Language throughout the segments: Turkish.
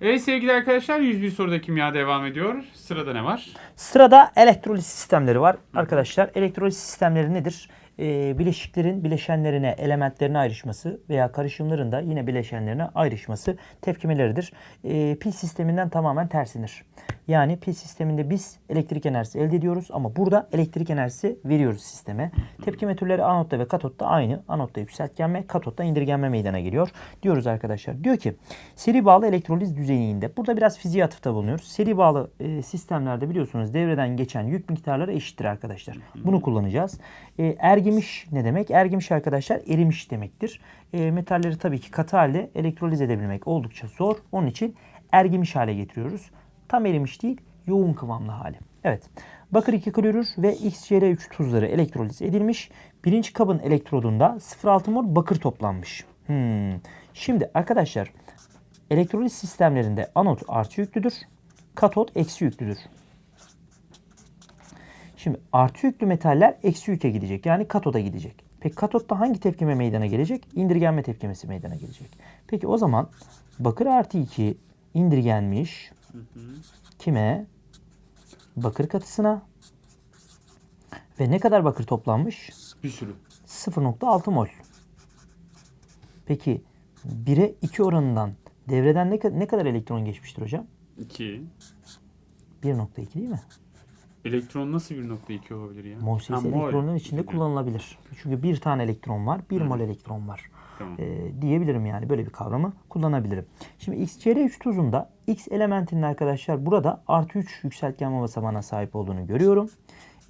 Evet sevgili arkadaşlar 101 soruda kimya devam ediyor. Sırada ne var? Sırada elektroliz sistemleri var. Arkadaşlar elektroliz sistemleri nedir? Ee, bileşiklerin bileşenlerine, elementlerine ayrışması veya karışımların da yine bileşenlerine ayrışması tepkimeleridir. Ee, pil sisteminden tamamen tersindir. Yani pil sisteminde biz elektrik enerjisi elde ediyoruz ama burada elektrik enerjisi veriyoruz sisteme. Tepkime türleri anotta ve katotta aynı. Anotta yükseltgenme, katotta indirgenme meydana geliyor. Diyoruz arkadaşlar. Diyor ki seri bağlı elektroliz düzeyinde. Burada biraz fiziğe atıfta bulunuyoruz. Seri bağlı e, sistemlerde biliyorsunuz devreden geçen yük miktarları eşittir arkadaşlar. Bunu kullanacağız. E, ergimiş ne demek? Ergimiş arkadaşlar erimiş demektir. E, metalleri tabii ki katı halde elektroliz edebilmek oldukça zor. Onun için ergimiş hale getiriyoruz. Tam erimiş değil, yoğun kıvamlı hali. Evet. Bakır 2 klorür ve XCl3 tuzları elektroliz edilmiş. Birinci kabın elektrodunda 0,6 mol bakır toplanmış. Hmm. Şimdi arkadaşlar elektroliz sistemlerinde anot artı yüklüdür. Katot eksi yüklüdür. Şimdi artı yüklü metaller eksi yüke gidecek. Yani katoda gidecek. Peki katotta hangi tepkime meydana gelecek? İndirgenme tepkimesi meydana gelecek. Peki o zaman bakır artı 2 indirgenmiş. Kime? Bakır katısına. Ve ne kadar bakır toplanmış? Bir sürü. 0.6 mol. Peki 1'e 2 oranından devreden ne, ne kadar elektron geçmiştir hocam? 2. 1.2 değil mi? Elektron nasıl 1.2 olabilir ya? Mol Ha, sayısı mol. elektronların içinde kullanılabilir. Çünkü bir tane elektron var, bir mol elektron var. Tamam. Ee, diyebilirim yani böyle bir kavramı kullanabilirim. Şimdi XCl3 tuzunda X elementinin arkadaşlar burada artı 3 yükseltgenme basamağına sahip olduğunu görüyorum.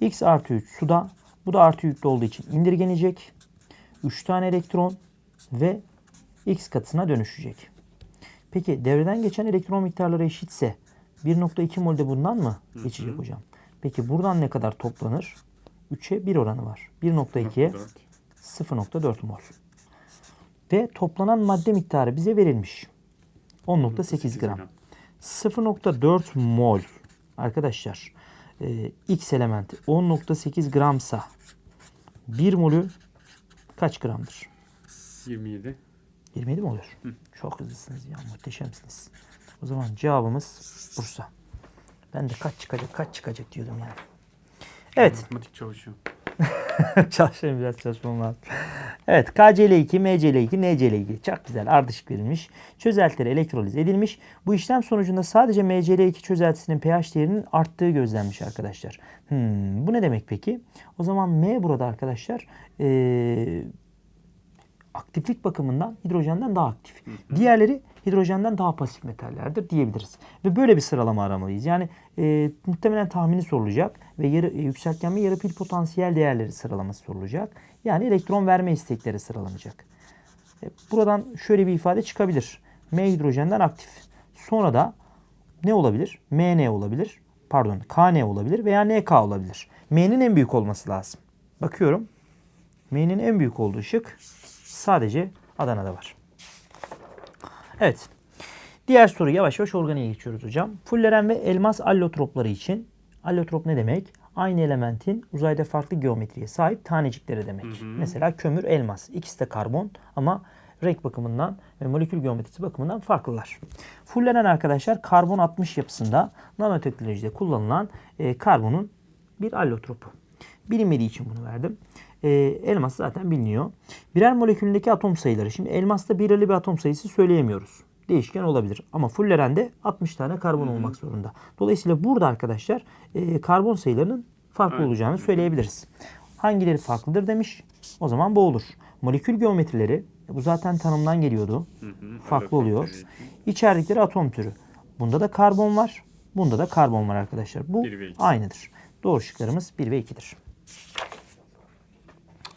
X artı 3 suda. Bu da artı yüklü olduğu için indirgenecek. 3 tane elektron ve X katısına dönüşecek. Peki devreden geçen elektron miktarları eşitse 1.2 molde bundan mı geçecek hocam? Peki buradan ne kadar toplanır? 3'e 1 oranı var. 1.2'ye 4. 0.4 mol. Ve toplanan madde miktarı bize verilmiş. 10.8 gram. 0.4 mol arkadaşlar e, X elementi 10.8 gramsa 1 molü kaç gramdır? 27. 27 mi oluyor? Çok hızlısınız ya muhteşemsiniz. O zaman cevabımız Bursa. Ben de kaç çıkacak kaç çıkacak diyordum yani. Evet Matematik çalışıyor. Çalışayım biraz çalışmam lazım. Evet KCl2, MCl2, NCl2 çok güzel ardışık verilmiş. Çözeltileri elektroliz edilmiş. Bu işlem sonucunda sadece MCl2 çözeltisinin pH değerinin arttığı gözlenmiş arkadaşlar. Hmm, bu ne demek peki? O zaman M burada arkadaşlar ee, aktiflik bakımından hidrojenden daha aktif. Diğerleri hidrojenden daha pasif metallerdir diyebiliriz. Ve böyle bir sıralama aramalıyız. Yani e, muhtemelen tahmini sorulacak ve yarı, e, yükseltgen ve yarı pil potansiyel değerleri sıralaması sorulacak. Yani elektron verme istekleri sıralanacak. E, buradan şöyle bir ifade çıkabilir. M hidrojenden aktif. Sonra da ne olabilir? MN olabilir. Pardon KN olabilir veya NK olabilir. M'nin en büyük olması lazım. Bakıyorum. M'nin en büyük olduğu şık sadece Adana'da var. Evet. Diğer soru yavaş yavaş organiğe geçiyoruz hocam. Fulleren ve elmas allotropları için allotrop ne demek? Aynı elementin uzayda farklı geometriye sahip tanecikleri demek. Mesela kömür, elmas. İkisi de karbon ama renk bakımından ve molekül geometrisi bakımından farklılar. Fulleren arkadaşlar karbon 60 yapısında nanoteknolojide kullanılan e, karbonun bir allotropu. Bilinmediği için bunu verdim. E, elmas zaten biliniyor. Birer molekülündeki atom sayıları. Şimdi elmasta belirli bir atom sayısı söyleyemiyoruz. Değişken olabilir. Ama fullerende 60 tane karbon olmak zorunda. Dolayısıyla burada arkadaşlar e, karbon sayılarının farklı Evet. olacağını söyleyebiliriz. Hangileri farklıdır demiş. O zaman bu olur. Molekül geometrileri bu zaten tanımdan geliyordu. Farklı oluyor. İçerdikleri atom türü. Bunda da karbon var. Bunda da karbon var arkadaşlar. Bu aynıdır. Doğru şıklarımız 1 ve 2'dir.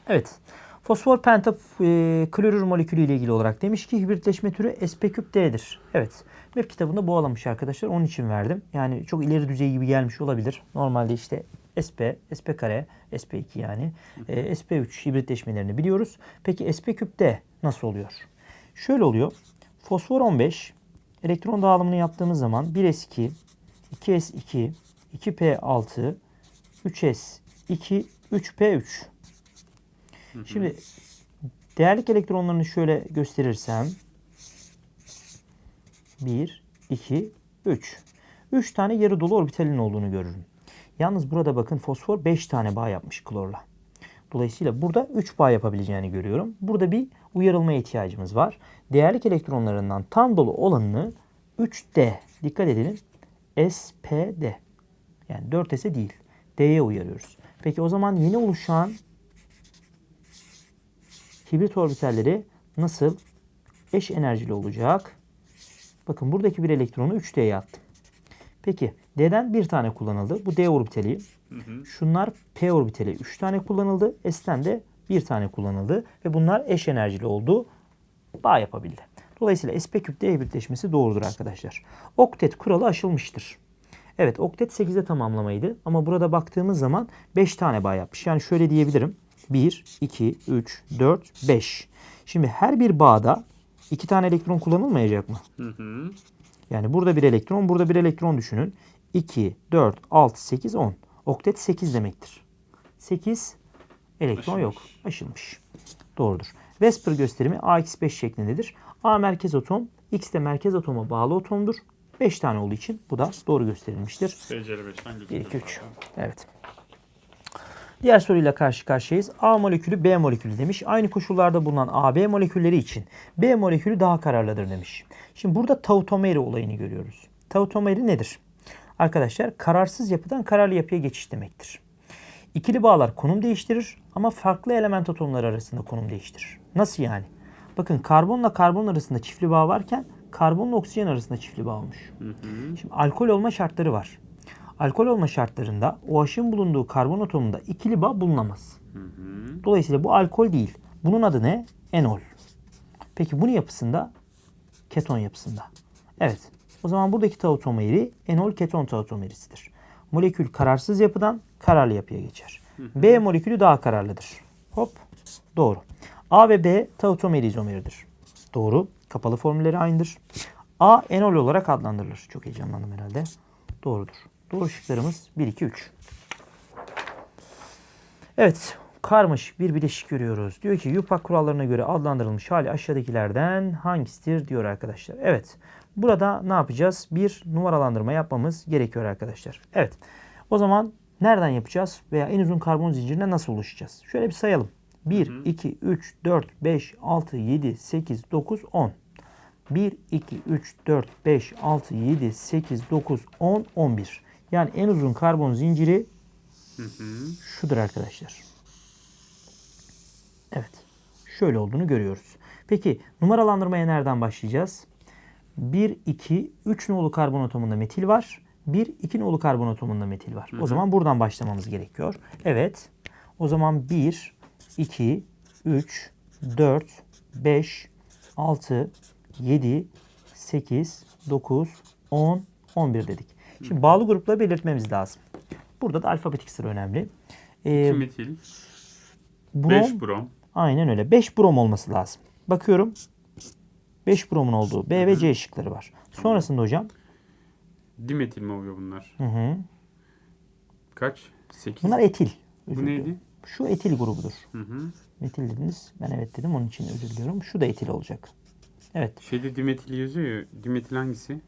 Evet. Fosfor penta e, molekülü ile ilgili olarak demiş ki hibritleşme türü sp küp D'dir. Evet. Web kitabında bağlamış arkadaşlar. Onun için verdim. Yani çok ileri düzey gibi gelmiş olabilir. Normalde işte SP, SP kare, SP2 yani. E, SP3 hibritleşmelerini biliyoruz. Peki sp küp D nasıl oluyor? Şöyle oluyor. Fosfor 15 elektron dağılımını yaptığımız zaman 1s2, 2s2, 2p6, 3s2, 3p3. Şimdi değerlik elektronlarını şöyle gösterirsem 1, 2, 3. 3 tane yarı dolu orbitalin olduğunu görürüm. Yalnız burada bakın fosfor 5 tane bağ yapmış klorla. Dolayısıyla burada 3 bağ yapabileceğini görüyorum. Burada bir uyarılmaya ihtiyacımız var. Değerlik elektronlarından tam dolu olanını 3D. Dikkat edelim. SPD. Yani 4S'e değil. D'ye uyarıyoruz. Peki o zaman yeni oluşan hibrit orbitalleri nasıl eş enerjili olacak? Bakın buradaki bir elektronu 3D'ye attım. Peki D'den bir tane kullanıldı. Bu D orbitali. Şunlar P orbitali 3 tane kullanıldı. S'ten de bir tane kullanıldı. Ve bunlar eş enerjili oldu. Bağ yapabildi. Dolayısıyla SP küp D hibritleşmesi doğrudur arkadaşlar. Oktet kuralı aşılmıştır. Evet oktet 8'e tamamlamaydı. Ama burada baktığımız zaman 5 tane bağ yapmış. Yani şöyle diyebilirim. 1, 2, 3, 4, 5. Şimdi her bir bağda 2 tane elektron kullanılmayacak mı? Hı hı. Yani burada bir elektron, burada bir elektron düşünün. 2, 4, 6, 8, 10. Oktet 8 demektir. 8 elektron yok. Aşılmış. Doğrudur. Vesper gösterimi AX5 şeklindedir. A merkez atom, X de merkez atoma bağlı atomdur. 5 tane olduğu için bu da doğru gösterilmiştir. SCL 5'ten 1, 2, 3. Evet. Diğer soruyla karşı karşıyayız. A molekülü B molekülü demiş. Aynı koşullarda bulunan AB molekülleri için B molekülü daha kararlıdır demiş. Şimdi burada tautomeri olayını görüyoruz. Tautomeri nedir? Arkadaşlar kararsız yapıdan kararlı yapıya geçiş demektir. İkili bağlar konum değiştirir ama farklı element atomları arasında konum değiştirir. Nasıl yani? Bakın karbonla karbon arasında çiftli bağ varken karbonla oksijen arasında çiftli bağ olmuş. Şimdi alkol olma şartları var. Alkol olma şartlarında OH'ın bulunduğu karbon atomunda ikili bağ bulunamaz. Dolayısıyla bu alkol değil. Bunun adı ne? Enol. Peki bunun yapısında keton yapısında. Evet. O zaman buradaki tautomeri enol keton tautomerisidir. Molekül kararsız yapıdan kararlı yapıya geçer. B molekülü daha kararlıdır. Hop. Doğru. A ve B tautomeri izomeridir. Doğru. Kapalı formülleri aynıdır. A enol olarak adlandırılır. Çok heyecanlandım herhalde. Doğrudur. Doğru şıklarımız 1, 2, 3. Evet. Karmaşık bir bileşik görüyoruz. Diyor ki yupak kurallarına göre adlandırılmış hali aşağıdakilerden hangisidir diyor arkadaşlar. Evet. Burada ne yapacağız? Bir numaralandırma yapmamız gerekiyor arkadaşlar. Evet. O zaman nereden yapacağız? Veya en uzun karbon zincirine nasıl ulaşacağız? Şöyle bir sayalım. 1, 2, 3, 4, 5, 6, 7, 8, 9, 10. 1, 2, 3, 4, 5, 6, 7, 8, 9, 10, 11. Yani en uzun karbon zinciri şudur arkadaşlar. Evet. Şöyle olduğunu görüyoruz. Peki numaralandırmaya nereden başlayacağız? 1, 2, 3 nolu karbon atomunda metil var. 1, 2 nolu karbon atomunda metil var. O zaman buradan başlamamız gerekiyor. Evet. O zaman 1, 2, 3, 4, 5, 6, 7, 8, 9, 10, 11 dedik. Şimdi bağlı grupları belirtmemiz lazım. Burada da alfabetik sıra önemli. Ee, 2 metil, brom, 5 brom. Aynen öyle. 5 brom olması lazım. Bakıyorum. 5 bromun olduğu B ve C şıkları var. Sonrasında hocam. Dimetil mi oluyor bunlar? Hı hı. Kaç? 8. Bunlar etil. Bu Özür neydi? diliyorum. Şu etil grubudur. Hı hı. Metil dediniz. Ben evet dedim. Onun için özür diliyorum. Şu da etil olacak. Evet. Şeyde dimetil yazıyor ya. Dimetil hangisi?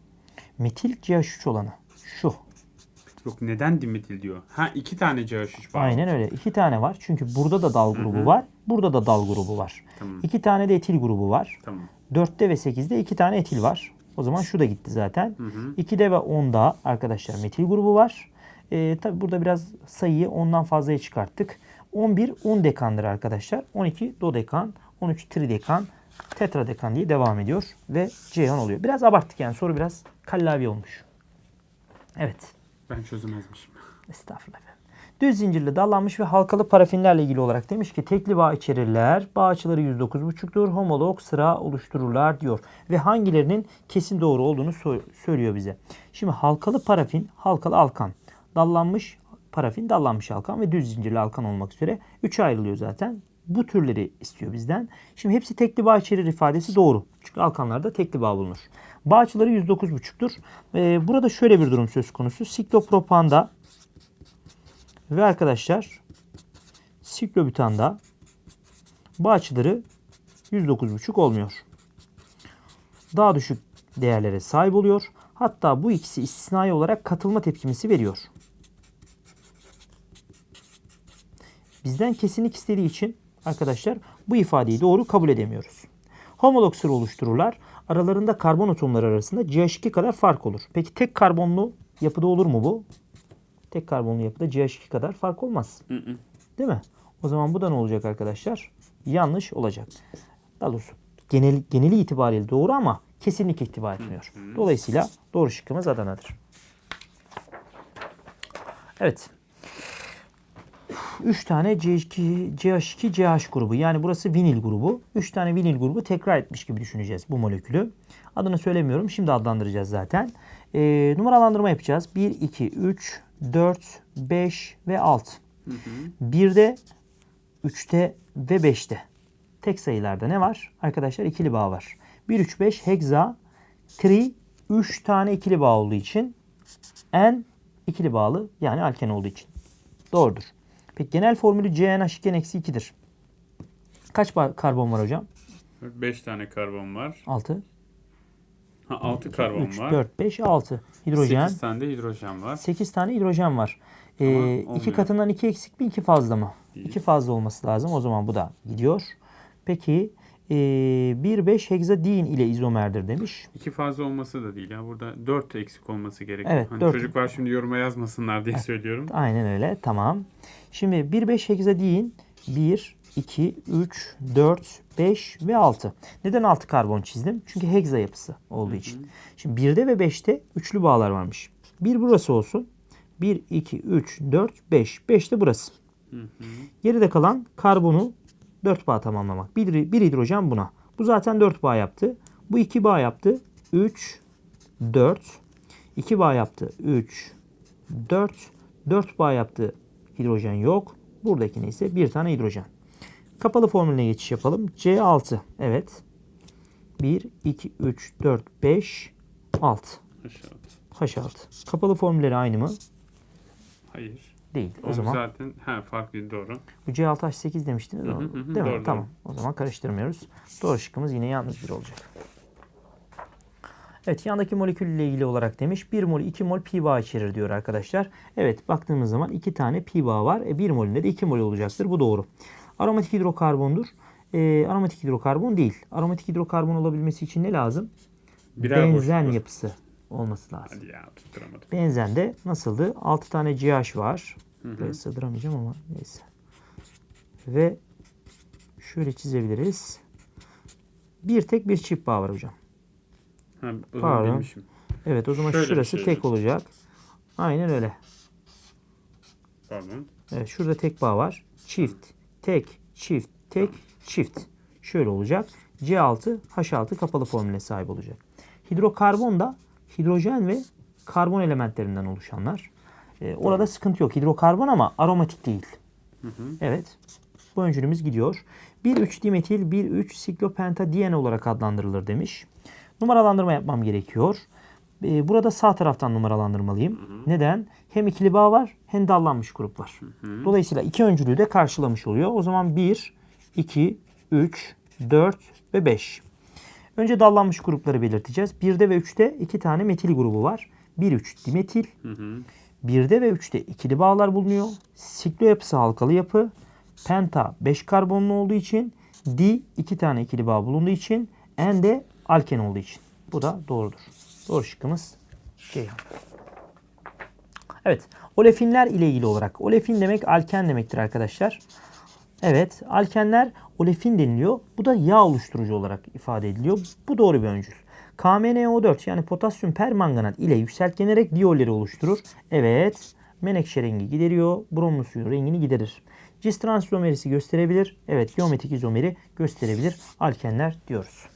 Metil CH3 olanı. Şu. Yok neden dimetil diyor? Ha iki tane CH3 bağlı. Aynen öyle. İki tane var. Çünkü burada da dal grubu var. Burada da dal grubu var. Tamam. İki tane de etil grubu var. Tamam. 4'te ve 8'de iki tane etil var. O zaman şu da gitti zaten. 2'de ve 10'da arkadaşlar metil grubu var. Ee, Tabi burada biraz sayıyı 10'dan fazlaya çıkarttık. 11 10 dekandır arkadaşlar. 12 dodekan, 13 tridekan, tetradekan diye devam ediyor. Ve Ceyhan oluyor. Biraz abarttık yani soru biraz kallavi olmuş. Evet. Ben çözemezmişim. Estağfurullah efendim. Düz zincirli dallanmış ve halkalı parafinlerle ilgili olarak demiş ki tekli bağ içerirler. Bağ açıları 109,5'tur. Homolog sıra oluştururlar diyor. Ve hangilerinin kesin doğru olduğunu so- söylüyor bize. Şimdi halkalı parafin, halkalı alkan. Dallanmış parafin, dallanmış alkan ve düz zincirli alkan olmak üzere 3'e ayrılıyor zaten. Bu türleri istiyor bizden. Şimdi hepsi tekli bağ içerir ifadesi doğru. Çünkü alkanlarda tekli bağ bulunur. Bağ açıları 109,5'tur. Ee, burada şöyle bir durum söz konusu. Siklopropanda ve arkadaşlar siklobutanda bu açıları 109,5 olmuyor. Daha düşük değerlere sahip oluyor. Hatta bu ikisi istisnai olarak katılma tepkimesi veriyor. Bizden kesinlik istediği için arkadaşlar bu ifadeyi doğru kabul edemiyoruz. Homolog sıra oluştururlar. Aralarında karbon atomları arasında CH2 kadar fark olur. Peki tek karbonlu yapıda olur mu bu? Tek karbonlu yapıda CH2 kadar fark olmaz. Değil mi? O zaman bu da ne olacak arkadaşlar? Yanlış olacak. Daha doğrusu genel, geneli itibariyle doğru ama kesinlik ihtiva etmiyor. Dolayısıyla doğru şıkkımız Adana'dır. Evet. 3 tane CH2, CH2, CH grubu. Yani burası vinil grubu. 3 tane vinil grubu tekrar etmiş gibi düşüneceğiz bu molekülü. Adını söylemiyorum. Şimdi adlandıracağız zaten. Ee, numaralandırma yapacağız. 1, 2, 3, 4, 5 ve 6. 1'de, 3'te ve 5'te. Tek sayılarda ne var? Arkadaşlar ikili bağ var. 1, 3, 5 heksa, tri 3 tane ikili bağ olduğu için N ikili bağlı yani alken olduğu için. Doğrudur. Peki genel formülü CnH2-2'dir. Kaç karbon var hocam? 5 tane karbon var. 6. Ha, 6 karbon 3, var. 4, 5, 6. Hidrojen. 8 tane de hidrojen var. 8 tane hidrojen var. Ee, iki katından 2 eksik mi 2 fazla mı? İyi. 2 fazla olması lazım. O zaman bu da gidiyor. Peki ee, 1,5 heksadin ile izomerdir demiş. 2 fazla olması da değil ya. Burada 4 eksik olması gerekiyor. Evet, hani dört. çocuklar şimdi yoruma yazmasınlar diye söylüyorum. Aynen öyle. Tamam. Şimdi 1,5 heksadin 1, 2, 3, 4, 5 ve 6. Neden 6 karbon çizdim? Çünkü heksa yapısı olduğu için. Şimdi 1'de ve 5'te üçlü bağlar varmış. 1 burası olsun. 1, 2, 3, 4, 5. 5 de burası. Geride kalan karbonu 4 bağ tamamlamak. Bir, bir hidrojen buna. Bu zaten 4 bağ yaptı. Bu 2 bağ yaptı. 3, 4. 2 bağ yaptı. 3, 4. 4 bağ yaptı. Hidrojen yok. Buradakine ise bir tane hidrojen. Kapalı formülüne geçiş yapalım. C6. Evet. 1, 2, 3, 4, 5, 6. Aşağıda. H6. Kapalı formülleri aynı mı? Hayır. Değil. O O zaman zaten ha farklı doğru. bu C6H8 demiştiniz. Hı hı hı Değil mi? doğru, Tamam. O zaman karıştırmıyoruz. Doğru şıkkımız yine yanlış bir olacak. Evet yandaki molekül ile ilgili olarak demiş 1 mol 2 mol pi bağ içerir diyor arkadaşlar. Evet baktığımız zaman 2 tane pi bağ var. E, 1 molünde de 2 mol olacaktır. Bu doğru. Aromatik hidrokarbondur. E, aromatik hidrokarbon değil. Aromatik hidrokarbon olabilmesi için ne lazım? Birer Benzen boşluk. yapısı olması lazım. Hadi ya tutturamadım. Benzende nasıldı? 6 tane CH var. Buraya sığdıramayacağım ama neyse. Ve şöyle çizebiliriz. Bir tek bir çift bağ var hocam. Ha, o Pardon. bilmişim. Evet o zaman Şöyle şurası şey tek olacak. Aynen öyle. Pardon. Evet şurada tek bağ var. Çift, tek, çift, tek, çift. Şöyle olacak. C6, H6 kapalı formüle sahip olacak. Hidrokarbon da hidrojen ve karbon elementlerinden oluşanlar. Ee, orada sıkıntı yok. Hidrokarbon ama aromatik değil. Evet. Bu öncülümüz gidiyor. 1,3 dimetil 1,3 siklopentadien olarak adlandırılır demiş. Numaralandırma yapmam gerekiyor. Ee, Burada sağ taraftan numaralandırmalıyım. Neden? Hem ikili bağ var hem dallanmış grup var. Dolayısıyla iki öncülüğü de karşılamış oluyor. O zaman 1, 2, 3, 4 ve 5. Önce dallanmış grupları belirteceğiz. 1'de ve 3'te iki tane metil grubu var. 1,3 dimetil. 1'de ve 3'te ikili bağlar bulunuyor. Siklo yapısı halkalı yapı. Penta 5 karbonlu olduğu için. Di 2 tane ikili bağ bulunduğu için. N de alken olduğu için. Bu da doğrudur. Doğru şıkkımız Ceyhan. Evet. Olefinler ile ilgili olarak. Olefin demek alken demektir arkadaşlar. Evet. Alkenler olefin deniliyor. Bu da yağ oluşturucu olarak ifade ediliyor. Bu doğru bir öncül. KMNO4 yani potasyum permanganat ile yükseltgenerek diyolleri oluşturur. Evet. Menekşe rengi gideriyor. Bromlu suyun rengini giderir. Cis trans izomerisi gösterebilir. Evet. Geometrik izomeri gösterebilir. Alkenler diyoruz.